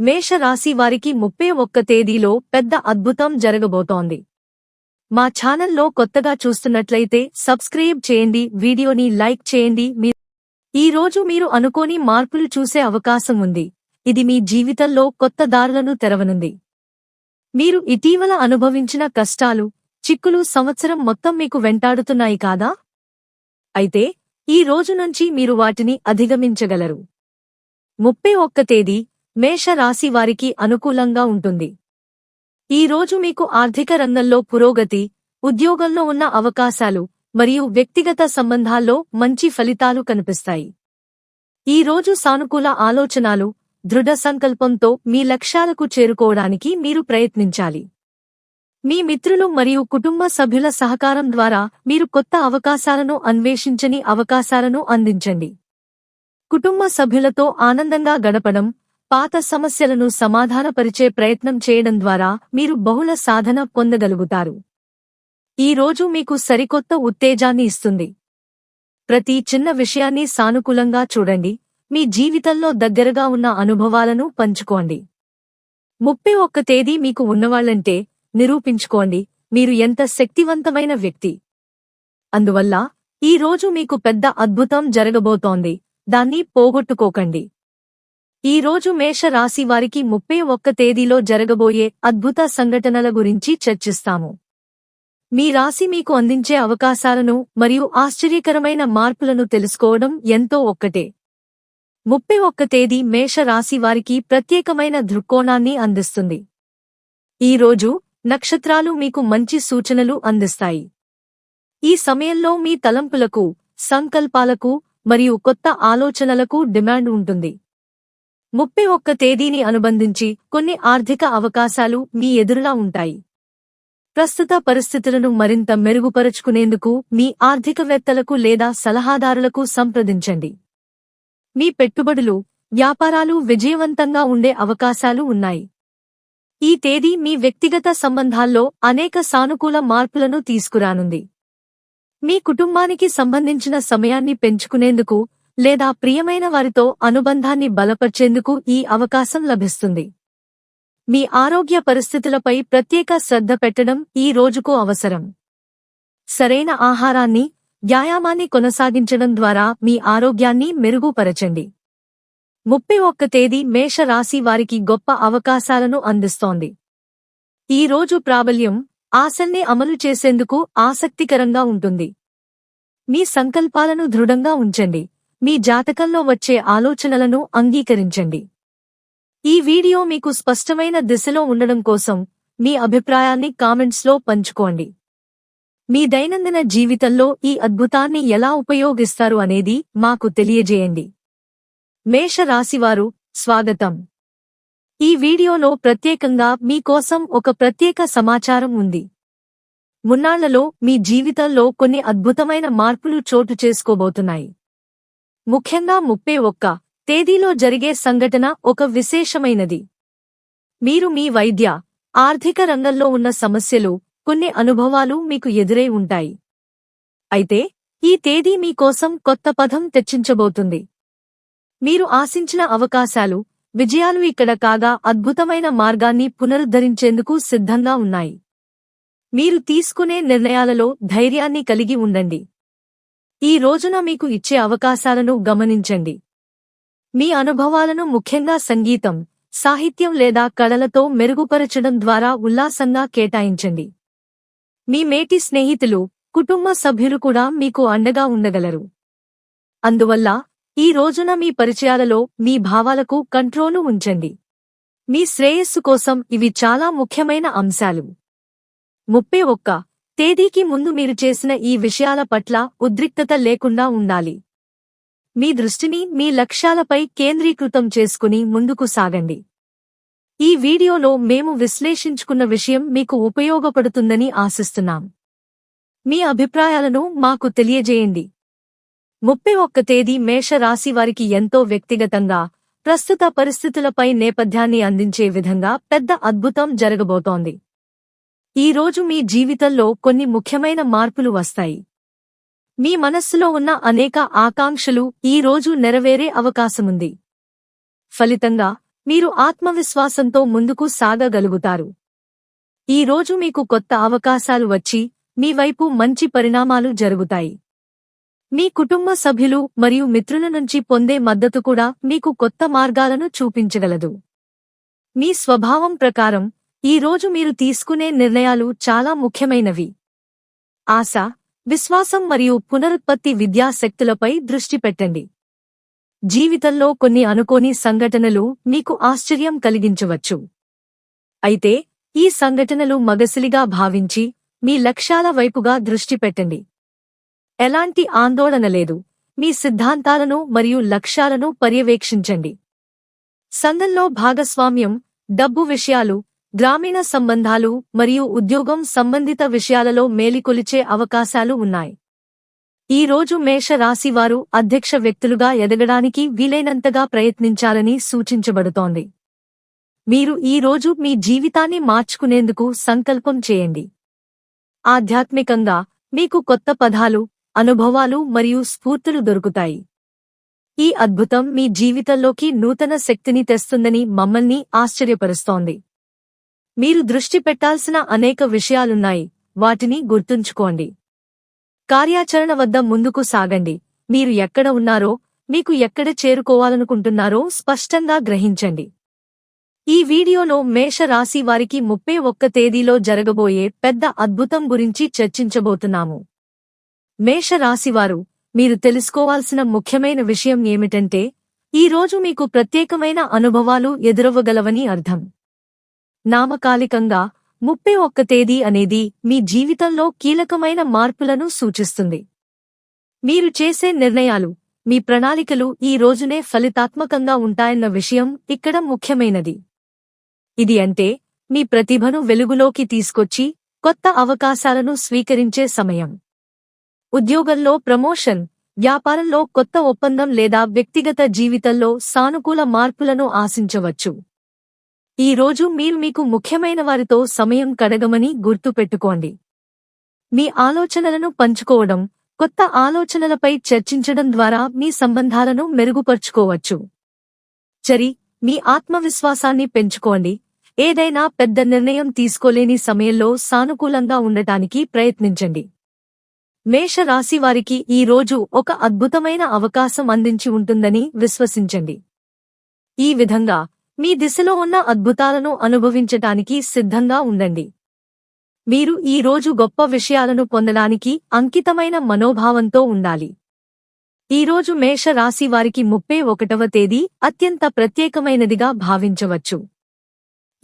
మేషరాశి వారికి ముప్పై ఒక్క తేదీలో పెద్ద అద్భుతం జరగబోతోంది. మా ఛానల్లో కొత్తగా చూస్తున్నట్లయితే సబ్స్క్రైబ్ చేయండి వీడియోని లైక్ చేయండి మీ ఈ రోజు మీరు అనుకోని మార్పులు చూసే అవకాశం ఉంది. ఇది మీ జీవితంలో కొత్త దారులను తెరవనుంది. మీరు ఇటీవల అనుభవించిన కష్టాలు చిక్కులు సంవత్సరం మొత్తం మీకు వెంటాడుతున్నాయి కాదా? అయితే ఈ రోజు నుంచి మీరు వాటిని అధిగమించగలరు. ముప్పై ఒక్క తేదీ మేష రాశి వారికి అనుకూలంగా ఉంటుంది. ఈ రోజు మీకు ఆర్థిక రంగంలో పురోగతి ఉద్యోగంలో ఉన్న అవకాశాలు మరియు వ్యక్తిగత సంబంధాల్లో మంచి ఫలితాలు కనిపిస్తాయి. ఈ రోజు సానుకూల ఆలోచనలు దృఢ సంకల్పంతో మీ లక్ష్యాలకు చేరుకోవడానికి మీరు ప్రయత్నించాలి. మీ మిత్రులు మరియు కుటుంబ సభ్యుల సహకారం ద్వారా మీరు కొత్త అవకాశాలను అన్వేషించని అవకాశాలను అందించండి. కుటుంబ సభ్యులతో ఆనందంగా గడపడం పాత సమస్యలను సమాధానపరిచే ప్రయత్నం చేయడం ద్వారా మీరు బహుళ సాధన పొందగలుగుతారు. ఈ రోజు మీకు సరికొత్త ఉత్తేజాన్ని ఇస్తుంది. ప్రతి చిన్న విషయాన్ని సానుకూలంగా చూడండి. మీ జీవితంలో దగ్గరగా ఉన్న అనుభవాలను పంచుకోండి. ముప్పై ఒక్క తేదీ మీకు ఉన్నవాళ్ళంటే నిరూపించుకోండి. మీరు ఎంత శక్తివంతమైన వ్యక్తి. అందువల్ల ఈ రోజు మీకు పెద్ద అద్భుతం జరగబోతోంది. దాన్ని పోగొట్టుకోకండి. ఈ రోజు మేష రాశి వారికి ముప్పై ఒక్క తేదీలో జరగబోయే అద్భుత సంఘటనల గురించి చర్చిస్తాము. మీ రాశి మీకు అందించే అవకాశాలను మరియు ఆశ్చర్యకరమైన మార్పులను తెలుసుకోవడం ఎంతో ఒక్కటే. ముప్పై ఒక్క తేదీ మేష రాశి వారికి ప్రత్యేకమైన దృక్కోణాన్ని అందిస్తుంది. ఈ రోజు నక్షత్రాలు మీకు మంచి సూచనలు అందిస్తాయి. ఈ సమయంలో మీ తలంపులకు సంకల్పాలకు మరియు కొత్త ఆలోచనలకు డిమాండ్ ఉంటుంది. ముప్పై ఒక్క తేదీని అనుబంధించి కొన్ని ఆర్థిక అవకాశాలు మీ ఎదురులా ఉంటాయి. ప్రస్తుత పరిస్థితులను మరింత మెరుగుపరుచుకునేందుకు మీ ఆర్థికవేత్తలకు లేదా సలహాదారులకు సంప్రదించండి. మీ పెట్టుబడులు వ్యాపారాలు విజయవంతంగా ఉండే అవకాశాలు ఉన్నాయి. ఈ తేదీ మీ వ్యక్తిగత సంబంధాల్లో అనేక సానుకూల మార్పులను తీసుకురానుంది. మీ కుటుంబానికి సంబంధించిన సమయాన్ని పెంచుకునేందుకు లేదా ప్రియమైన వారితో అనుబంధాన్ని బలపర్చేందుకు ఈ అవకాశం లభిస్తుంది. మీ ఆరోగ్య పరిస్థితులపై ప్రత్యేక శ్రద్ధ పెట్టడం ఈ రోజుకు అవసరం. సరైన ఆహారాన్ని వ్యాయామాన్ని కొనసాగించడం ద్వారా మీ ఆరోగ్యాన్ని మెరుగుపరచండి. ముప్పై ఒక్క తేదీ మేష రాశి వారికి గొప్ప అవకాశాలను అందిస్తోంది. ఈ రోజు ప్రాబల్యం ఆశల్ని అమలు చేసేందుకు ఆసక్తికరంగా ఉంటుంది. మీ సంకల్పాలను దృఢంగా ఉంచండి. మీ జాతకంలో వచ్చే ఆలోచనలను అంగీకరించండి. ఈ వీడియో మీకు స్పష్టమైన దిశలో ఉండడం కోసం మీ అభిప్రాయాన్ని కామెంట్స్లో పంచుకోండి. మీ దైనందిన జీవితంలో ఈ అద్భుతాన్ని ఎలా ఉపయోగిస్తారు అనేది మాకు తెలియజేయండి. మేష రాశివారు స్వాగతం. ఈ వీడియోలో ప్రత్యేకంగా మీకోసం ఒక ప్రత్యేక సమాచారం ఉంది. మున్నాళ్ళలో మీ జీవితంలో కొన్ని అద్భుతమైన మార్పులు చోటు చేసుకోబోతున్నాయి. ముఖ్యంగా ముప్పై ఒక్క తేదీలో జరిగే సంఘటన ఒక విశేషమైనది. మీరు మీ వైద్య ఆర్థిక రంగంలో ఉన్న సమస్యలు కొన్ని అనుభవాలు మీకు ఎదురై ఉంటాయి. అయితే ఈ తేదీ మీకోసం కొత్త పదం తెచ్చించబోతుంది. మీరు ఆశించిన అవకాశాలు విజయాలు ఇక్కడ కాగా అద్భుతమైన మార్గాన్ని పునరుద్ధరించేందుకు సిద్ధంగా ఉన్నాయి. మీరు తీసుకునే నిర్ణయాలలో ధైర్యాన్ని కలిగి ఉండండి. ఈ రోజున మీకు ఇచ్చే అవకాశాలను గమనించండి. మీ అనుభవాలను ముఖ్యంగా సంగీతం సాహిత్యం లేదా కళలతో మెరుగుపరచడం ద్వారా ఉల్లాసంగా కేటాయించండి. మీ మేటి స్నేహితులు కుటుంబ సభ్యులు కూడా మీకు అండగా ఉండగలరు. అందువల్ల ఈ రోజున మీ పరిచయాలలో మీ భావాలకు కంట్రోలు ఉంచండి. మీ శ్రేయస్సు కోసం ఇవి చాలా ముఖ్యమైన అంశాలు. ముప్పై ఒక్క తేదీకి ముందు మీరు చేసిన ఈ విషయాల పట్ల ఉద్రిక్తత లేకుండా ఉండాలి. మీ దృష్టిని మీ లక్ష్యాలపై కేంద్రీకృతం చేసుకుని ముందుకు సాగండి. ఈ వీడియోలో మేము విశ్లేషించుకున్న విషయం మీకు ఉపయోగపడుతుందని ఆశిస్తున్నాం. మీ అభిప్రాయాలను మాకు తెలియజేయండి. ముప్పై ఒక్క తేదీ మేష రాశి వారికి ఎంతో వ్యక్తిగతంగా ప్రస్తుత పరిస్థితులపై నేపథ్యాన్ని అందించే విధంగా పెద్ద అద్భుతం జరగబోతోంది. ఈ రోజు మీ జీవితంలో కొన్ని ముఖ్యమైన మార్పులు వస్తాయి. మీ మనస్సులో ఉన్న అనేక ఆకాంక్షలు ఈ రోజు నెరవేరే అవకాశముంది. ఫలితంగా మీరు ఆత్మవిశ్వాసంతో ముందుకు సాగగలుగుతారు. ఈ రోజు మీకు కొత్త అవకాశాలు వచ్చి మీ వైపు మంచి పరిణామాలు జరుగుతాయి. మీ కుటుంబ సభ్యులు మరియు మిత్రుల నుంచి పొందే మద్దతు కూడా మీకు కొత్త మార్గాలను చూపించగలదు. మీ స్వభావం ప్రకారం ఈ రోజు మీరు తీసుకునే నిర్ణయాలు చాలా ముఖ్యమైనవి. ఆశ విశ్వాసం మరియు పునరుత్పత్తి విద్యాశక్తులపై దృష్టి పెట్టండి. జీవితంలో కొన్ని అనుకోని సంఘటనలు మీకు ఆశ్చర్యం కలిగించవచ్చు. అయితే ఈ సంఘటనలు మగసిలిగా భావించి మీ లక్ష్యాల వైపుగా దృష్టి పెట్టండి. ఎలాంటి ఆందోళన లేదు. మీ సిద్ధాంతాలను మరియు లక్ష్యాలను పర్యవేక్షించండి. సంఘంలో భాగస్వామ్యం డబ్బు విషయాలు గ్రామీణ సంబంధాలు మరియు ఉద్యోగం సంబంధిత విషయాలలో మేలికొలిచే అవకాశాలు ఉన్నాయి. ఈ రోజు మేష రాశివారు అధ్యక్ష వ్యక్తులుగా ఎదగడానికి వీలైనంతగా ప్రయత్నించాలని సూచించబడుతోంది. మీరు ఈ రోజు మీ జీవితాన్ని మార్చుకునేందుకు సంకల్పం చేయండి. ఆధ్యాత్మికంగా మీకు కొత్త పదాలు అనుభవాలు మరియు స్ఫూర్తులు దొరుకుతాయి. ఈ అద్భుతం మీ జీవితంలోకి నూతన శక్తిని తెస్తుందని మమ్మల్ని ఆశ్చర్యపరుస్తోంది. మీరు దృష్టి పెట్టాల్సిన అనేక విషయాలున్నాయి. వాటిని గుర్తుంచుకోండి. కార్యాచరణ వద్ద ముందుకు సాగండి. మీరు ఎక్కడ ఉన్నారో మీకు ఎక్కడ చేరుకోవాలనుకుంటున్నారో స్పష్టంగా గ్రహించండి. ఈ వీడియోలో మేష రాశి వారికి ముప్పై ఒక్క తేదీలో జరగబోయే పెద్ద అద్భుతం గురించి చర్చించబోతున్నాము. మేష రాశివారు మీరు తెలుసుకోవాల్సిన ముఖ్యమైన విషయం ఏమిటంటే ఈ రోజు మీకు ప్రత్యేకమైన అనుభవాలు ఎదురవ్వగలవని అర్థం. నామకాలికంగా ముప్పై ఒక్క తేదీ అనేది మీ జీవితంలో కీలకమైన మార్పులను సూచిస్తుంది. మీరు చేసే నిర్ణయాలు మీ ప్రణాళికలు ఈ రోజునే ఫలితాత్మకంగా ఉంటాయన్న విషయం ఇక్కడ ముఖ్యమైనది. ఇది అంటే మీ ప్రతిభను వెలుగులోకి తీసుకొచ్చి కొత్త అవకాశాలను స్వీకరించే సమయం. ఉద్యోగంలో ప్రమోషన్ వ్యాపారంలో కొత్త ఒప్పందం లేదా వ్యక్తిగత జీవితంలో సానుకూల మార్పులను ఆశించవచ్చు. ఈ రోజు మీరు మీకు ముఖ్యమైన వారితో సమయం కడగమని గుర్తుపెట్టుకోండి మీ ఆలోచనలను పంచుకోవడం కొత్త ఆలోచనలపై చర్చించడం ద్వారా మీ సంబంధాలను మెరుగుపరుచుకోవచ్చు. చరి మీ ఆత్మవిశ్వాసాన్ని పెంచుకోండి. ఏదైనా పెద్ద నిర్ణయం తీసుకోలేని సమయంలో సానుకూలంగా ఉండటానికి ప్రయత్నించండి. మేష రాశివారికి ఈ రోజు ఒక అద్భుతమైన అవకాశం అందించి ఉంటుందని విశ్వసించండి. ఈ విధంగా మీ దిశలో ఉన్న అద్భుతాలను అనుభవించటానికి సిద్ధంగా ఉండండి. మీరు ఈ రోజు గొప్ప విషయాలను పొందడానికి అంకితమైన మనోభావంతో ఉండాలి. ఈ రోజు మేష రాశి వారికి ముప్పై ఒకటవ తేదీ అత్యంత ప్రత్యేకమైనదిగా భావించవచ్చు.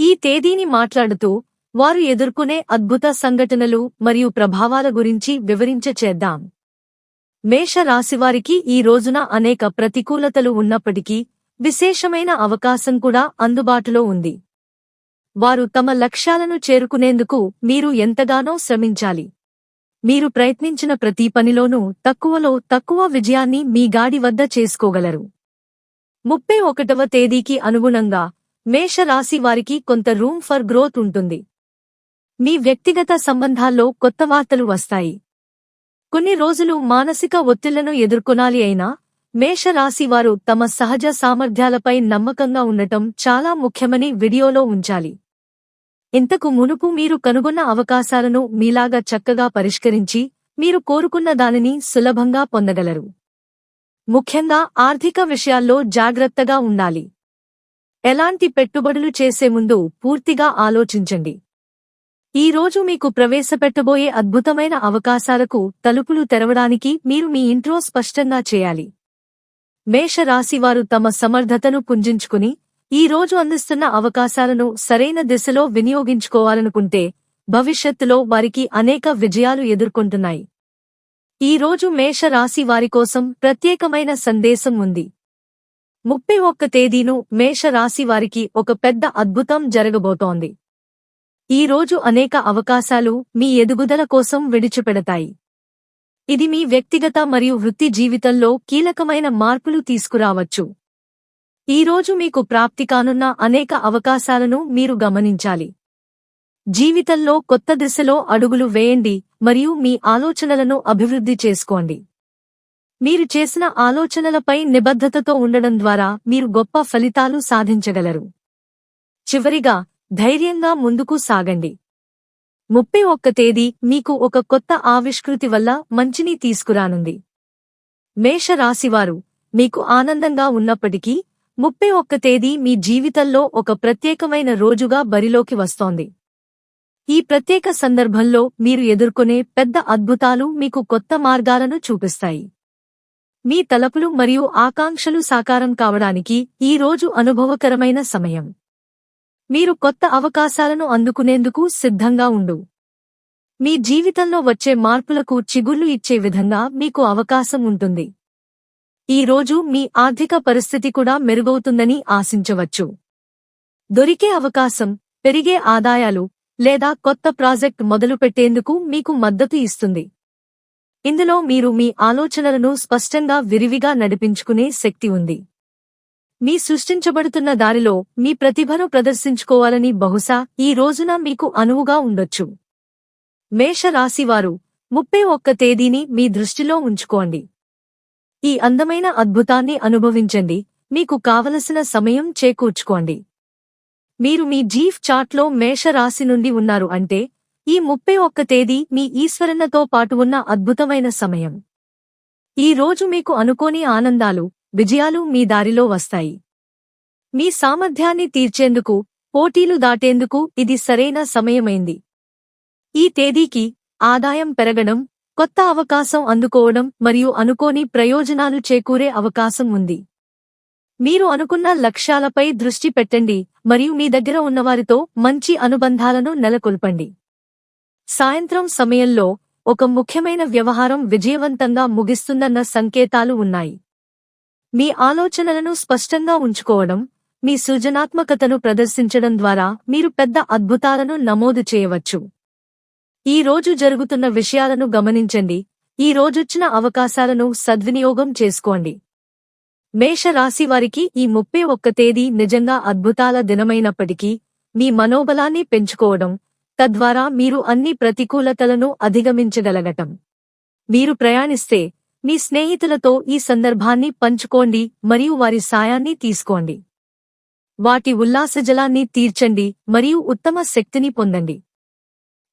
ఈ తేదీని మాట్లాడుతూ వారు ఎదుర్కొనే అద్భుత సంఘటనలు మరియు ప్రభావాల గురించి వివరించ చేద్దాం. మేష రాశివారికి ఈ రోజున అనేక ప్రతికూలతలు ఉన్నప్పటికీ విశేషమైన అవకాశం కూడా అందుబాటులో ఉంది. వారు తమ లక్ష్యాలను చేరుకునేందుకు మీరు ఎంతగానో శ్రమించాలి. మీరు ప్రయత్నించిన ప్రతి పనిలోనూ తక్కువలో తక్కువ విజయాన్ని మీ గాడి వద్ద చేసుకోగలరు. ముప్పై ఒకటవ తేదీకి అనుగుణంగా మేష రాశి వారికి కొంత రూమ్ ఫర్ గ్రోత్ ఉంటుంది. మీ వ్యక్తిగత సంబంధాల్లో కొత్త వార్తలు వస్తాయి. కొన్ని రోజులు మానసిక ఒత్తిళ్ళను ఎదుర్కొనాలి అయినా మేషరాశి వారు తమ సహజ సామర్థ్యాలపై నమ్మకంగా ఉండటం చాలా ముఖ్యమని వీడియోలో ఉంచాలి. ఇంతకు మునుపు మీరు కనుగొన్న అవకాశాలను మీలాగా చక్కగా పరిష్కరించి మీరు కోరుకున్న దానిని సులభంగా పొందగలరు. ముఖ్యంగా ఆర్థిక విషయాల్లో జాగ్రత్తగా ఉండాలి. ఎలాంటి పెట్టుబడులు చేసే ముందు పూర్తిగా ఆలోచించండి. ఈ రోజు మీకు ప్రవేశపెట్టబోయే అద్భుతమైన అవకాశాలకు తలుపులు తెరవడానికి మీరు మీ ఇంట్రో స్పష్టంగా చేయాలి. మేషరాశివారు తమ సమర్థతను పుంజించుకుని ఈ రోజు అందిస్తున్న అవకాశాలను సరైన దిశలో వినియోగించుకోవాలనుకుంటే భవిష్యత్తులో వారికి అనేక విజయాలు ఎదుర్కొంటున్నాయి. ఈ రోజు మేష రాశి వారి కోసం ప్రత్యేకమైన సందేశం ఉంది. ముప్పై ఒక్క తేదీను మేష రాశి వారికి ఒక పెద్ద అద్భుతం జరగబోతోంది. ఈ రోజు అనేక అవకాశాలు మీ ఎదుగుదల కోసం విడిచిపెడతాయి. ఇది మీ వ్యక్తిగత మరియు వృత్తి జీవితంలో కీలకమైన మార్పులు తీసుకురావచ్చు. ఈ రోజు మీకు ప్రాప్తి కానున్న అనేక అవకాశాలను మీరు గమనించాలి. జీవితంలో కొత్త దిశలో అడుగులు వేయండి మరియు మీ ఆలోచనలను అభివృద్ధి చేసుకోండి. మీరు చేసిన ఆలోచనలపై నిబద్ధతతో ఉండడం ద్వారా మీరు గొప్ప ఫలితాలు సాధించగలరు. చివరిగా ధైర్యంగా ముందుకు సాగండి. ముప్పై ఒక్క తేదీ మీకు ఒక కొత్త ఆవిష్కృతి వల్ల మంచిని తీసుకురానుంది. మేషరాశివారు మీకు ఆనందంగా ఉన్నప్పటికీ ముప్పై ఒక్క తేదీ మీ జీవితంలో ఒక ప్రత్యేకమైన రోజుగా బరిలోకి వస్తోంది. ఈ ప్రత్యేక సందర్భంలో మీరు ఎదుర్కొనే పెద్ద అద్భుతాలు మీకు కొత్త మార్గాలను చూపిస్తాయి. మీ తలపులు మరియు ఆకాంక్షలు సాకారం కావడానికి ఈ రోజు అనుభవకరమైన సమయం. మీరు కొత్త అవకాశాలను అందుకునేందుకు సిద్ధంగా ఉండు. మీ జీవితంలో వచ్చే మార్పులకు చిగుళ్ళు ఇచ్చే విధంగా మీకు అవకాశం ఉంటుంది. ఈ రోజు మీ ఆర్థిక పరిస్థితి కూడా మెరుగవుతుందని ఆశించవచ్చు. దొరికే అవకాశం పెరిగే ఆదాయాలు లేదా కొత్త ప్రాజెక్ట్ మొదలుపెట్టేందుకు మీకు మద్దతు ఇస్తుంది. ఇందులో మీరు మీ ఆలోచనలను స్పష్టంగా విరివిగా నడిపించుకునే శక్తి ఉంది. మీ సృష్టించబడుతున్న దారిలో మీ ప్రతిభను ప్రదర్శించుకోవాలని బహుశా ఈ రోజున మీకు అనువుగా ఉండొచ్చు. మేషరాశివారు ముప్పై ఒక్క తేదీని మీ దృష్టిలో ఉంచుకోండి. ఈ అందమైన అద్భుతాన్ని అనుభవించండి మీకు కావలసిన సమయం చేకూర్చుకోండి. మీరు మీ జీఫ్ చాట్లో మేషరాశి నుండి ఉన్నారు అంటే ఈ ముప్పై ఒక్క తేదీ మీ ఈశ్వరన్నతో పాటు ఉన్న అద్భుతమైన సమయం. ఈ రోజు మీకు అనుకోని ఆనందాలు విజయాలు మీ దారిలో వస్తాయి. మీ సామర్థ్యాన్ని తీర్చేందుకు పోటీలు దాటేందుకు ఇది సరైన సమయమైంది. ఈ తేదీకి ఆదాయం పెరగడం కొత్త అవకాశం అందుకోవడం మరియు అనుకోని ప్రయోజనాలు చేకూరే అవకాశం ఉంది. మీరు అనుకున్న లక్ష్యాలపై దృష్టి పెట్టండి మరియు మీ దగ్గర ఉన్నవారితో మంచి అనుబంధాలను నెలకొల్పండి. సాయంత్రం సమయంలో ఒక ముఖ్యమైన వ్యవహారం విజయవంతంగా ముగిస్తుందన్న సంకేతాలు ఉన్నాయి. మీ ఆలోచనలను స్పష్టంగా ఉంచుకోవడం మీ సృజనాత్మకతను ప్రదర్శించడం ద్వారా మీరు పెద్ద అద్భుతాలను నమోదు చేయవచ్చు. ఈ రోజు జరుగుతున్న విషయాలను గమనించండి. ఈ రోజొచ్చిన అవకాశాలను సద్వినియోగం చేసుకోండి. మేషరాశివారికి ఈ ముప్పై ఒక్క తేదీ నిజంగా అద్భుతాల దినమైనప్పటికీ మీ మనోబలాన్ని పెంచుకోవడం తద్వారా మీరు అన్ని ప్రతికూలతలను అధిగమించగలగటం. మీరు ప్రయాణిస్తే మీ స్నేహితులతో ఈ సందర్భాన్ని పంచుకోండి మరియు వారి సాయాన్ని తీసుకోండి. వాటి ఉల్లాసజలాన్ని తీర్చండి మరియు ఉత్తమ శక్తిని పొందండి.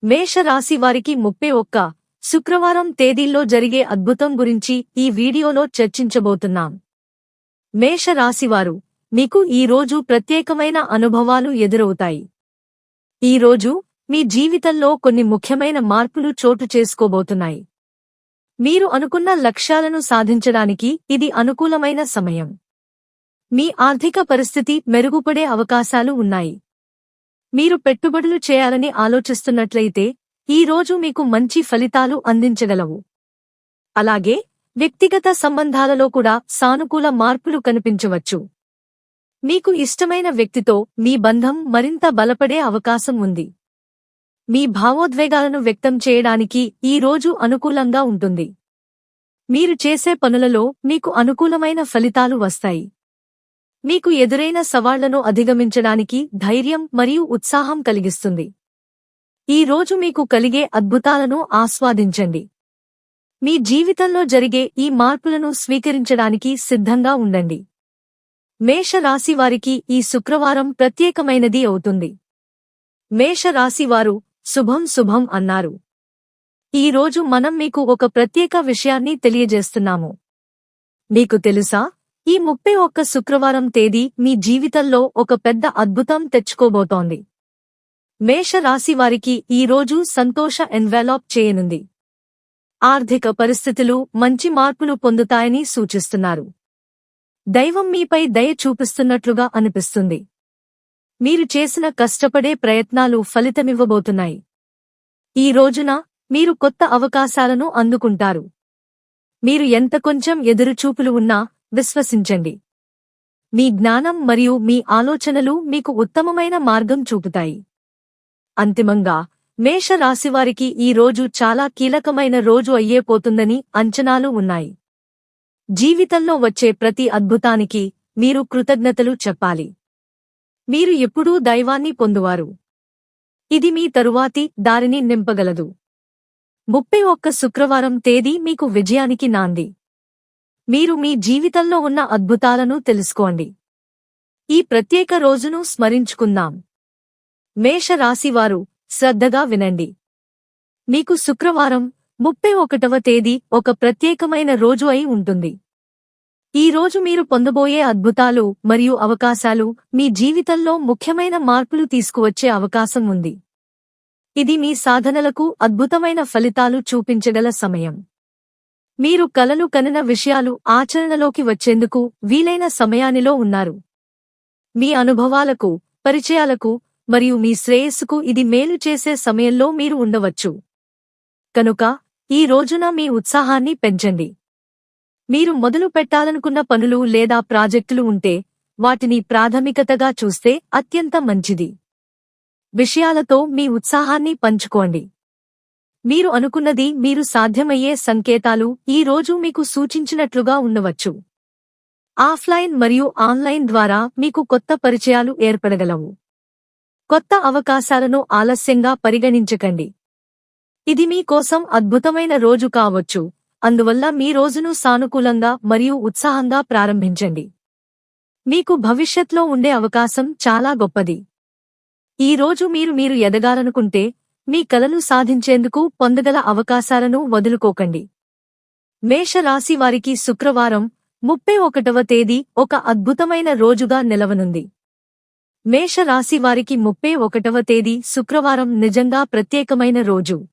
మేషరాశి వారికి ముప్పై ఒక్క శుక్రవారం తేదీల్లో జరిగే అద్భుతం గురించి ఈ వీడియోలో చర్చించబోతున్నాం. మేషరాశివారు మీకు ఈ రోజు ప్రత్యేకమైన అనుభవాలు ఎదురవుతాయి. ఈ రోజు మీ జీవితంలో కొన్ని ముఖ్యమైన మార్పులు చోటు చేసుకోబోతున్నాయి. మీరు అనుకున్న లక్ష్యాలను సాధించడానికి ఇది అనుకూలమైన సమయం. మీ ఆర్థిక పరిస్థితి మెరుగుపడే అవకాశాలు ఉన్నాయి. మీరు పెట్టుబడులు చేయాలని ఆలోచిస్తున్నట్లయితే ఈ రోజు మీకు మంచి ఫలితాలు అందించగలవు. అలాగే వ్యక్తిగత సంబంధాలలో కూడా సానుకూల మార్పులు కనిపించవచ్చు. మీకు ఇష్టమైన వ్యక్తితో మీ బంధం మరింత బలపడే అవకాశం ఉంది. మీ భావోద్వేగాలను వ్యక్తం చేయడానికి ఈ రోజు అనుకూలంగా ఉంటుంది. మీరు చేసే పనులలో మీకు అనుకూలమైన ఫలితాలు వస్తాయి. మీకు ఎదురైన సవాళ్ళను అధిగమించడానికి ధైర్యం మరియు ఉత్సాహం కలిగిస్తుంది. ఈ రోజు మీకు కలిగే అద్భుతాలను ఆస్వాదించండి. మీ జీవితంలో జరిగే ఈ మార్పులను స్వీకరించడానికి సిద్ధంగా ఉండండి. మేషరాశివారికి ఈ శుక్రవారం ప్రత్యేకమైనది అవుతుంది. మేషరాశివారు శుభం శుభం అన్నారు. ఈ రోజు మనం మీకు ఒక ప్రత్యేక విషయాన్ని తెలియజేస్తున్నాము. మీకు తెలుసా? ఈ ముప్పై ఒక్క శుక్రవారం తేదీ మీ జీవితంలో ఒక పెద్ద అద్భుతం తెచ్చుకోబోతోంది. మేషరాశివారికి ఈ రోజు సంతోష ఎన్వెలాప్ చేయనుంది. ఆర్థిక పరిస్థితులు మంచి మార్పులు పొందుతాయని సూచిస్తున్నారు. దైవం మీపై దయ చూపిస్తున్నట్లుగా అనిపిస్తుంది. మీరు చేసిన కష్టపడే ప్రయత్నాలు ఫలితమివ్వబోతున్నాయి. ఈ రోజున మీరు కొత్త అవకాశాలను అందుకుంటారు. మీరు ఎంత కొంచెం ఎదురుచూపులు ఉన్నా విశ్వసించండి. మీ జ్ఞానం మరియు మీ ఆలోచనలు మీకు ఉత్తమమైన మార్గం చూపుతాయి. అంతిమంగా మేషరాశివారికి ఈ రోజు చాలా కీలకమైన రోజు అయ్యేపోతుందని అంచనాలు ఉన్నాయి. జీవితంలో వచ్చే ప్రతి అద్భుతానికి మీరు కృతజ్ఞతలు చెప్పాలి. మీరు ఎప్పుడూ దైవాన్ని పొందువారు. ఇది మీ తరువాతి దారిని నింపగలదు. ముప్పై ఒక్క శుక్రవారం తేదీ మీకు విజయానికి నాంది. మీరు మీ జీవితంలో ఉన్న అద్భుతాలను తెలుసుకోండి. ఈ ప్రత్యేక రోజును స్మరించుకుందాం. మేష రాశివారు శ్రద్ధగా వినండి. మీకు శుక్రవారం ముప్పై ఒకటవ తేదీ ఒక ప్రత్యేకమైన రోజు అయి ఉంటుంది. ఈ రోజు మీరు పొందబోయే అద్భుతాలు మరియు అవకాశాలు మీ జీవితంలో ముఖ్యమైన మార్పులు తీసుకువచ్చే అవకాశం ఉంది. ఇది మీ సాధనలకు అద్భుతమైన ఫలితాలు చూపించగల సమయం. మీరు కలలు కనిన విషయాలు ఆచరణలోకి వచ్చేందుకు వీలైన సమయానిలో ఉన్నారు. మీ అనుభవాలకు పరిచయాలకు మరియు మీ శ్రేయస్సుకు ఇది మేలు చేసే సమయంలో మీరు ఉండవచ్చు. కనుక ఈ రోజున మీ ఉత్సాహాన్ని పెంచండి. మీరు మొదలు పెట్టాలనుకున్న పనులు లేదా ప్రాజెక్టులు ఉంటే వాటిని ప్రాథమికతగా చూస్తే అత్యంత మంచిది. విషయాలతో మీ ఉత్సాహాన్ని పంచుకోండి. మీరు అనుకున్నది మీరు సాధ్యమయ్యే సంకేతాలు ఈ రోజు మీకు సూచించినట్లుగా ఉండవచ్చు. ఆఫ్లైన్ మరియు ఆన్లైన్ ద్వారా మీకు కొత్త పరిచయాలు ఏర్పడగలవు. కొత్త అవకాశాలను ఆలస్యంగా పరిగణించకండి. ఇది మీ కోసం అద్భుతమైన రోజు కావచ్చు. అందువల్ల మీ రోజును సానుకూలంగా మరియు ఉత్సాహంగా ప్రారంభించండి. మీకు భవిష్యత్లో ఉండే అవకాశం చాలా గొప్పది. ఈ రోజు మీరు మీరు ఎదగాలనుకుంటే మీ కలలు సాధించేందుకు పొందగల అవకాశాలను వదులుకోకండి. మేషరాశి వారికి శుక్రవారం ముప్పై ఒకటవ తేదీ ఒక అద్భుతమైన రోజుగా నిలవనుంది. మేషరాశి వారికి ముప్పై ఒకటవ తేదీ శుక్రవారం నిజంగా ప్రత్యేకమైన రోజు.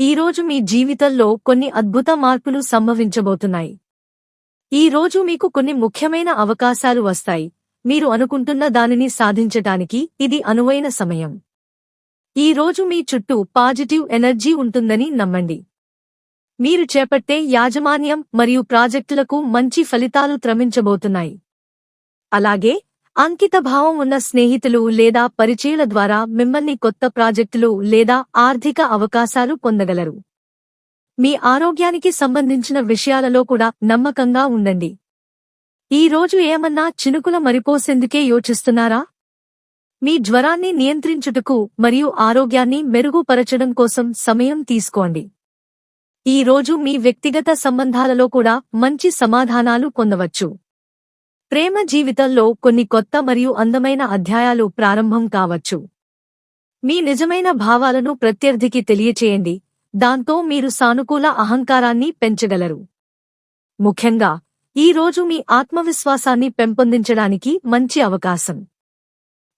ఈ రోజు మీ జీవితంలో కొన్ని అద్భుత మార్పులు సంభవించబోతున్నాయి. ఈ రోజు మీకు కొన్ని ముఖ్యమైన అవకాశాలు వస్తాయి. మీరు అనుకుంటున్న దానిని సాధించటానికి ఇది అనువైన సమయం. ఈ రోజు మీ చుట్టూ పాజిటివ్ ఎనర్జీ ఉంటుందని నమ్మండి. మీరు చేపట్టే యాజమాన్యం మరియు ప్రాజెక్టులకు మంచి ఫలితాలు త్రమించబోతున్నాయి. అలాగే అంకితభావం ఉన్న స్నేహితులు లేదా పరిచయాల ద్వారా మిమ్మల్ని కొత్త ప్రాజెక్టులు లేదా ఆర్థిక అవకాశాలు పొందగలరు. మీ ఆరోగ్యానికి సంబంధించిన విషయాలలో కూడా నమ్మకంగా ఉండండి. ఈ రోజు ఏమన్నా చినుకుల మరిపోసేందుకే యోచిస్తున్నారా? మీ జ్వరాన్ని నియంత్రించుటకు మరియు ఆరోగ్యాన్ని మెరుగుపరచడం కోసం సమయం తీసుకోండి. ఈ రోజు మీ వ్యక్తిగత సంబంధాలలో కూడా మంచి సమాధానాలు పొందవచ్చు. ప్రేమ జీవితంలో కొన్ని కొత్త మరియు అందమైన అధ్యాయాలు ప్రారంభం కావచ్చు. మీ నిజమైన భావాలను ప్రత్యర్థికి తెలియచేయండి. దాంతో మీరు సానుకూల అహంకారాన్ని పెంచగలరు. ముఖ్యంగా ఈ రోజు మీ ఆత్మవిశ్వాసాన్ని పెంపొందించడానికి మంచి అవకాశం.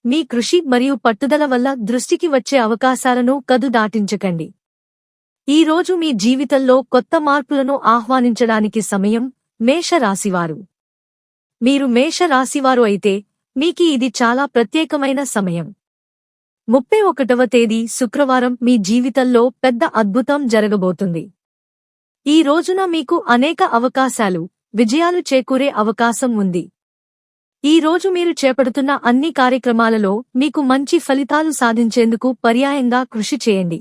మీ కృషి మరియు పట్టుదల వల్ల దృష్టికి వచ్చే అవకాశాలను కదు దాటించకండి. ఈ రోజు మీ జీవితంలో కొత్త మార్పులను ఆహ్వానించడానికి సమయం మేషరాశివారు. మీరు మేషరాశివారు అయితే మీకి ఇది చాలా ప్రత్యేకమైన సమయం. ముప్పై ఒకటవ తేదీ శుక్రవారం మీ జీవితంలో పెద్ద అద్భుతం జరగబోతుంది. ఈ రోజున మీకు అనేక అవకాశాలు విజయాలు చేకూరే అవకాశం ఉంది. ఈ రోజు మీరు చేపడుతున్న అన్ని కార్యక్రమాలలో మీకు మంచి ఫలితాలు సాధించేందుకు పర్యాయంగా కృషి చేయండి.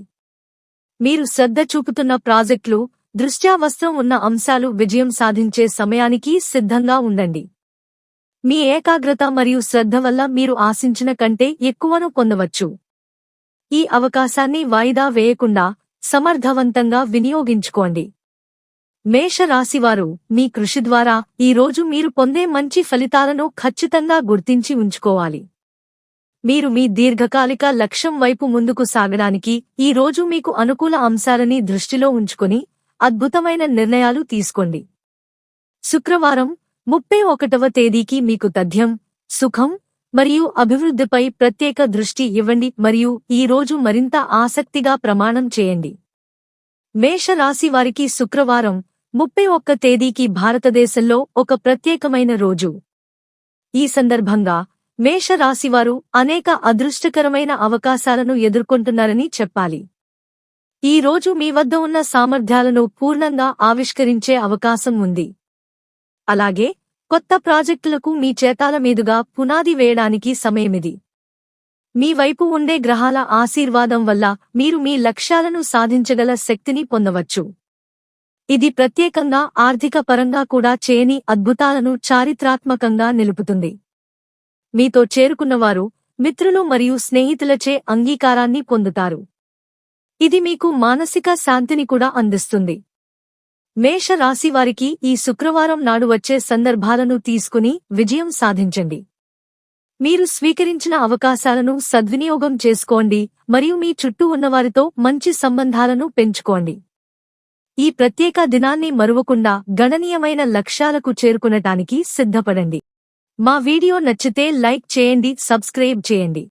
మీరు శ్రద్ధ చూపుతున్న ప్రాజెక్టులు దృష్ట్యావస్త్రం ఉన్న అంశాలు విజయం సాధించే సమయానికి సిద్ధంగా ఉండండి. మీ ఏకాగ్రత మరియు శ్రద్ధ వల్ల మీరు ఆశించిన కంటే ఎక్కువను పొందవచ్చు. ఈ అవకాశాన్ని వాయిదా వేయకుండా సమర్థవంతంగా వినియోగించుకోండి. మేషరాశివారు మీ కృషి ద్వారా ఈ రోజు మీరు పొందే మంచి ఫలితాలను ఖచ్చితంగా గుర్తించి ఉంచుకోవాలి. మీరు మీ దీర్ఘకాలిక లక్ష్యం వైపు ముందుకు సాగడానికి ఈ రోజు మీకు అనుకూల అంశాలని దృష్టిలో ఉంచుకొని అద్భుతమైన నిర్ణయాలు తీసుకోండి. శుక్రవారం ముప్పై ఒకటవ తేదీకి మీకు తథ్యం సుఖం మరియు అభివృద్ధిపై ప్రత్యేక దృష్టి ఇవ్వండి మరియు ఈ రోజు మరింత ఆసక్తిగా ప్రమాణం చేయండి. మేషరాశి వారికి శుక్రవారం ముప్పై ఒక్క తేదీకి భారతదేశంలో ఒక ప్రత్యేకమైన రోజు. ఈ సందర్భంగా మేషరాశివారు అనేక అదృష్టకరమైన అవకాశాలను ఎదుర్కొంటున్నారని చెప్పాలి. ఈ రోజు మీ వద్ద ఉన్న సామర్థ్యాలను పూర్ణంగా ఆవిష్కరించే అవకాశం ఉంది. అలాగే కొత్త ప్రాజెక్టులకు మీ చేతాల మీదుగా పునాది వేయడానికి సమయమిది. మీ వైపు ఉండే గ్రహాల ఆశీర్వాదం వల్ల మీరు మీ లక్ష్యాలను సాధించగల శక్తిని పొందవచ్చు. ఇది ప్రత్యేకంగా ఆర్థిక పరంగా కూడా చేయని అద్భుతాలను చారిత్రాత్మకంగా నిలుపుతుంది. మీతో చేరుకున్నవారు మిత్రులు మరియు స్నేహితులచే అంగీకారాన్ని పొందుతారు. ఇది మీకు మానసిక శాంతిని కూడా అందిస్తుంది. మేష రాశి వారికి ఈ శుక్రవారం నాడు వచ్చే సందర్భాలను తీసుకుని విజయం సాధించండి. మీరు స్వీకరించిన అవకాశాలను సద్వినియోగం చేసుకోండి మరియు మీ చుట్టూ ఉన్నవారితో మంచి సంబంధాలను పెంచుకోండి. ఈ ప్రత్యేక దినాన్ని మరువకుండా గణనీయమైన లక్ష్యాలకు చేరుకునటానికి సిద్ధపడండి. మా వీడియో నచ్చితే లైక్ చేయండి సబ్స్క్రైబ్ చేయండి.